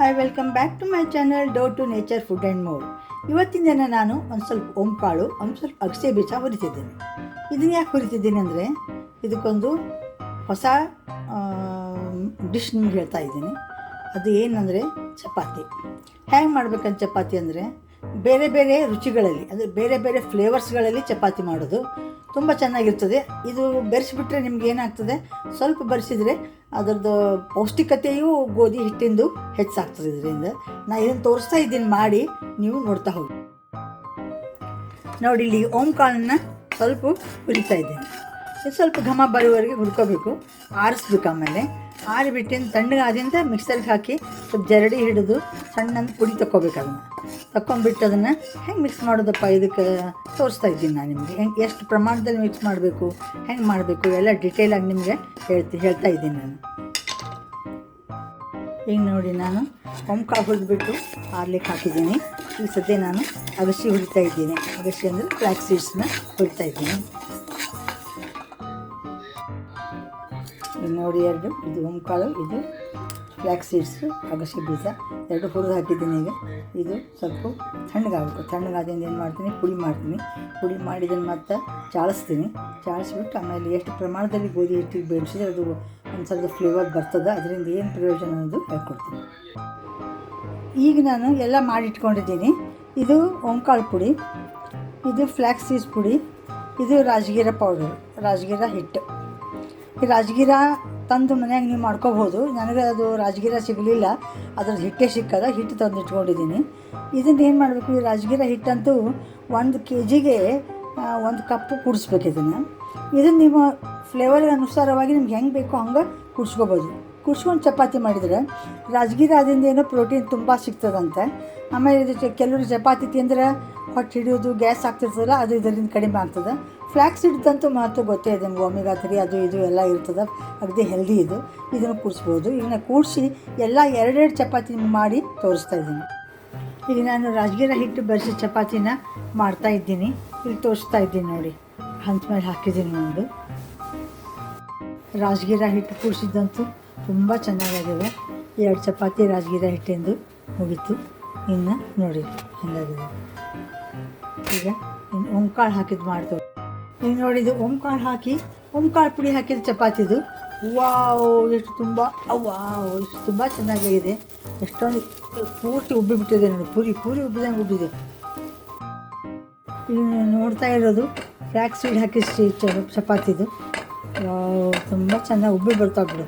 Hi welcome back to my channel door to nature food and more ಇವತ್ತಿನ ದಿನ ನಾನು ಒಂದು ಸ್ವಲ್ಪ ಓಂಕಾಳು, ಒಂದು ಸ್ವಲ್ಪ ಅಗಸೆ ಬೀಜ ಹುರಿತಿದ್ದೀನಿ. ಇದನ್ನು ಯಾಕೆ ಹುರಿತಿದ್ದೀನಿ ಅಂದರೆ, ಇದಕ್ಕೊಂದು ಹೊಸ ಡಿಶ್ ನಿಮ್ಗೆ ಹೇಳ್ತಾ ಇದ್ದೀನಿ. ಅದು ಏನಂದರೆ ಚಪಾತಿ. ಹೇಗೆ ಮಾಡ್ಬೇಕಂತ ಚಪಾತಿ ಅಂದರೆ, ಬೇರೆ ಬೇರೆ ರುಚಿಗಳಲ್ಲಿ, ಅಂದರೆ ಬೇರೆ ಬೇರೆ ಫ್ಲೇವರ್ಸ್ಗಳಲ್ಲಿ ಚಪಾತಿ ಮಾಡೋದು. ತುಂಬ ಚೆನ್ನಾಗಿರ್ತದೆ. ಇದು ಬೆರೆಸಿಬಿಟ್ರೆ ನಿಮ್ಗೆ ಏನಾಗ್ತದೆ? ಸ್ವಲ್ಪ ಬೆರೆಸಿದರೆ ಅದರದ್ದು ಪೌಷ್ಟಿಕತೆಯೂ ಗೋಧಿ ಹಿಟ್ಟಿಂದು ಹೆಚ್ಚಾಗ್ತದೆ ಇದರಿಂದ. ನಾನು ಇದನ್ನು ತೋರಿಸ್ತಾ ಇದ್ದೀನಿ, ಮಾಡಿ ನೀವು ನೋಡ್ತಾ ಹೋಗಿ. ನೋಡಿ, ಇಲ್ಲಿ ಓಂಕಾಳನ್ನು ಸ್ವಲ್ಪ ಹುರಿತಾ ಇದ್ದೇನೆ. ಇದು ಸ್ವಲ್ಪ ಘಮ ಬರುವವರೆಗೆ ಹುರ್ಕೋಬೇಕು. ಆರಿಸ್ಬೇಕು ಆಮೇಲೆ. ಆರಿಬಿಟ್ಟಿನ ತಣ್ಣಗಾದಿಂದ ಮಿಕ್ಸರ್ಗೆ ಹಾಕಿ ಸ್ವಲ್ಪ ಜರಡಿ ಹಿಡಿದು ಸಣ್ಣಂದು ಪುಡಿ ತಗೋಬೇಕು ಅದನ್ನು. ತಗೊಂಡ್ಬಿಟ್ಟು ಅದನ್ನು ಹೆಂಗೆ ಮಿಕ್ಸ್ ಮಾಡೋದಪ್ಪ ಇದಕ್ಕೆ? ತೋರಿಸ್ತಾ ಇದ್ದೀನಿ ನಾನು ನಿಮಗೆ. ಹೆಂಗೆ ಎಷ್ಟು ಪ್ರಮಾಣದಲ್ಲಿ ಮಿಕ್ಸ್ ಮಾಡಬೇಕು? ಹೆಂಗೆ ಮಾಡಬೇಕು? ಎಲ್ಲ ಡಿಟೇಲಾಗಿ ನಿಮಗೆ ಹೇಳ್ತಿ, ಹೇಳ್ತಾ ಇದ್ದೀನಿ ನಾನು. ಈಗ ನೋಡಿ ನಾನು ಒಮ್ಕ ಹುರಿದ್ಬಿಟ್ಟು ಆರ್ಲಿಕ್ಕೆ ಹಾಕಿದ್ದೀನಿ. ಈ ಸದ್ಯ ನಾನು ಅಗಸಿ ಹುರಿತಾ ಇದ್ದೀನಿ. ಅಗಸಿ ಅಂದರೆ ಫ್ಲ್ಯಾಕ್ ಸೀಡ್ಸ್ನ ಹುರಿತಾ ಇದ್ದೀನಿ. ನೋಡಿ ಎರಡು, ಇದು ಹೊಂಕಾಳು ಇದು ಫ್ಲ್ಯಾಕ್ ಸೀಡ್ಸು ಅಗಸೆ ಬೀಜ. ಎರಡು ಹುರಿದು ಹಾಕಿದ್ದೀನಿ ಈಗ. ಇದು ಸ್ವಲ್ಪ ತಣ್ಣಗಾಗಬೇಕು. ತಣ್ಣಗಾದಿಂದ ಏನು ಮಾಡ್ತೀನಿ? ಪುಡಿ ಮಾಡ್ತೀನಿ. ಪುಡಿ ಮಾಡಿದ್ದನ್ನು ಮತ್ತೆ ಚಾಳಿಸ್ತೀನಿ. ಚಾಳಿಸ್ಬಿಟ್ಟು ಆಮೇಲೆ ಎಷ್ಟು ಪ್ರಮಾಣದಲ್ಲಿ ಗೋಧಿ ಹಿಟ್ಟಿಗೆ ಬೇಯಿಸಿದ್ರೆ ಅದು ಒಂದು ಸ್ವಲ್ಪ ಫ್ಲೇವರ್ ಬರ್ತದೆ? ಅದರಿಂದ ಏನು ಪ್ರಯೋಜನ ಅನ್ನೋದು ಹೇಳ್ಕೊಡ್ತೀನಿ. ಈಗ ನಾನು ಎಲ್ಲ ಮಾಡಿಟ್ಕೊಂಡಿದ್ದೀನಿ. ಇದು ಓಂಕಾಳು ಪುಡಿ, ಇದು ಫ್ಲ್ಯಾಕ್ಸ್ ಸೀಡ್ಸ್ ಪುಡಿ, ಇದು ರಾಜಗೀರ ಪೌಡರ್ ರಾಜಗೀರ ಹಿಟ್ಟು. ಈ ರಾಜಗಿರ ತಂದು ಮನ್ಯಾಗ ನೀವು ಮಾಡ್ಕೋಬೋದು. ನನಗೆ ಅದು ರಾಜಗಿರ ಸಿಗಲಿಲ್ಲ. ಅದ್ರದ್ದು ಹಿಟ್ಟೇ ಸಿಕ್ಕದ, ಹಿಟ್ಟು ತಂದು ಇಟ್ಕೊಂಡಿದ್ದೀನಿ ಇದನ್ನು ಏನು ಮಾಡಬೇಕು, ಈ ರಾಜಗಿರ ಹಿಟ್ಟಂತೂ ಒಂದು ಕೆ ಜಿಗೆ ಒಂದು ಕಪ್ಪು ಕುಡಿಸ್ಬೇಕು ಇದನ್ನು. ಇದನ್ನು ನಿಮ್ಮ ಫ್ಲೇವರ್ಗೆ ಅನುಸಾರವಾಗಿ ನಿಮ್ಗೆ ಹೆಂಗೆ ಬೇಕೋ ಹಂಗೆ ಕುಡ್ಸ್ಕೊಬೋದು. ಕುಡ್ಸ್ಕೊಂಡು ಚಪಾತಿ ಮಾಡಿದರೆ ರಾಜಗಿರ ಅದರಿಂದ ಏನೋ ಪ್ರೋಟೀನ್ ತುಂಬ ಸಿಗ್ತದಂತೆ. ಆಮೇಲೆ ಇದು ಕೆಲವರು ಚಪಾತಿ ತಿಂದ್ರೆ ಹೊಟ್ಟೆ ಹಿಡಿಯೋದು, ಗ್ಯಾಸ್ ಆಗ್ತಿರ್ತದಲ್ಲ, ಅದು ಇದರಿಂದ ಕಡಿಮೆ ಆಗ್ತದೆ. ಫ್ಲ್ಯಾಕ್ಸ್ ಹಿಡ್ದಂತೂ ಮಾತು ಗೊತ್ತೇ ಇದೆ ನಿಮ್ಗೆ ಒಮೆಗಾ ತ್ರೀ ಅದು ಇದು ಎಲ್ಲ ಇರ್ತದೆ. ಅಗದಿ ಹೆಲ್ದಿ ಇದು. ಇದನ್ನು ಕೂಡಿಸ್ಬೋದು ಇದನ್ನ ಕೂಡಿಸಿ ಎಲ್ಲ ಎರಡೆರಡು ಚಪಾತಿ ಮಾಡಿ ತೋರಿಸ್ತಾ ಇದ್ದೀನಿ. ಈಗ ನಾನು ರಾಜಗಿರ ಹಿಟ್ಟು ಬೆರೆಸಿ ಚಪಾತಿನ ಮಾಡ್ತಾ ಇದ್ದೀನಿ. ಇಲ್ಲಿ ತೋರಿಸ್ತಾ ಇದ್ದೀನಿ ನೋಡಿ. ಹಂಚ ಮೇಲೆ ಹಾಕಿದ್ದೀನಿ ಒಂದು. ರಾಜಗಿರ ಹಿಟ್ಟು ಕೂಡಿಸಿದ್ದಂತೂ ತುಂಬ ಚೆನ್ನಾಗಾಗಿದೆ. ಎರಡು ಚಪಾತಿ ರಾಜಗಿರ ಹಿಟ್ಟೆಂದು ಮುಗೀತು. ಇನ್ನು ನೋಡಿ, ಹೆಂಗಾಗಿದೆ. ಈಗ ಇನ್ನು ಓಂಕಾಳು ಹಾಕಿದ್ದು ಮಾಡ್ತೇವೆ. ಈಗ ನೋಡಿದ್ದು ಓಂಕಾಳು ಹಾಕಿ ಓಂಕಾಳು ಪುಡಿ ಹಾಕಿದ ಚಪಾತಿದು ವಾವ್, ಎಷ್ಟು ತುಂಬ, ವಾವ್, ಎಷ್ಟು ತುಂಬ ಚೆನ್ನಾಗಿದೆ. ಎಷ್ಟೊಂದು ಪೂರ್ತಿ ಉಬ್ಬಿಬಿಟ್ಟಿದೆ ನೋಡಿ, ಪೂರಿ ಪೂರಿ ಉಬ್ಬಿದಂಗೆ ಉಬ್ಬಿದೆ. ನೀವು ನೋಡ್ತಾ ಇರೋದು ಫ್ಲ್ಯಾಕ್ ಸೀಡ್ ಹಾಕಿ ಸ್ಟಿ- ಚ- ಚಪಾತಿದು ತುಂಬ ಚೆನ್ನಾಗಿ ಉಬ್ಬಿ ಬರ್ತಾ ಬಿಡು.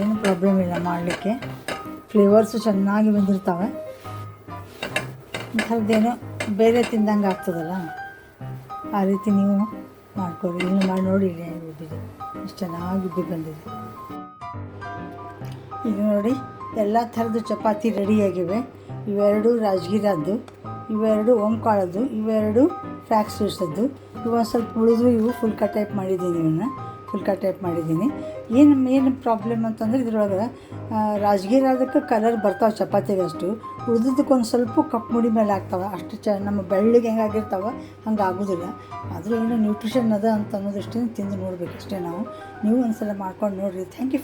ಏನು ಪ್ರಾಬ್ಲಮ್ ಇಲ್ಲ ಮಾಡಲಿಕ್ಕೆ. ಫ್ಲೇವರ್ಸು ಚೆನ್ನಾಗಿ ಬಂದಿರ್ತಾವೆ. ಇಂಥದ್ದೇನೋ ಬೇರೆ ತಿಂದಂಗೆ ಆಗ್ತದಲ್ಲ? ಆ ರೀತಿ ನೀವು ಮಾಡ್ಕೊಳ್ಳಿ. ಇನ್ನು ಮಾಡಿ ನೋಡಿ ಉಬ್ಬಿದೆ ಎಷ್ಟು ಚೆನ್ನಾಗಿ ಉಬ್ಬಿ ಬಂದಿದೆ. ಈಗ ನೋಡಿ, ಎಲ್ಲ ಥರದ್ದು ಚಪಾತಿ ರೆಡಿಯಾಗಿವೆ. ಇವೆರಡು ರಾಜಗಿರದ್ದು ಇವೆರಡು ಓಂಕಾಳದ್ದು ಇವೆರಡು ಫ್ಯಾಕ್ಸ್ ಸೂಸದ್ದು ಇವು ಒಂದು ಸ್ವಲ್ಪ ಉಳಿದು ಇವು ಫುಲ್ ಕಟ್ ಟೈಪ್ ಮಾಡಿದ್ದೀನಿ ಇವನ್ನ ಫುಲ್ಕಾ ಟೈಪ್ ಮಾಡಿದ್ದೀನಿ. ಏನು ಏನು ಪ್ರಾಬ್ಲಮ್ ಅಂತಂದ್ರೆ ಇದ್ರೊಳಗೆ ರಾಜಗಿರಾದಕ್ಕೆ ಕಲರ್ ಬರ್ತಾವೆ ಚಪಾತಿಗೆ ಅಷ್ಟು. ಉಳಿದದಕ್ಕೆ ಒಂದು ಸ್ವಲ್ಪ ಕಪ್ಪು ಮುಡಿ ಮೇಲೆ ಆಗ್ತಾವೆ ಅಷ್ಟು ಚ, ನಮ್ಮ ಬೆಳ್ಳಿಗೆ ಹೆಂಗಾಗಿರ್ತಾವೆ ಹಂಗೆ ಆಗೋದಿಲ್ಲ. ಆದರೂ ಏನು ನ್ಯೂಟ್ರಿಷನ್ ಅದ ಅಂತ ಅನ್ನೋದಷ್ಟೇ ತಿಂದು ನೋಡಬೇಕಷ್ಟೇ ನಾವು. ನೀವು ಒಂದು ಸಲ ಮಾಡ್ಕೊಂಡು ನೋಡಿರಿ. Thank you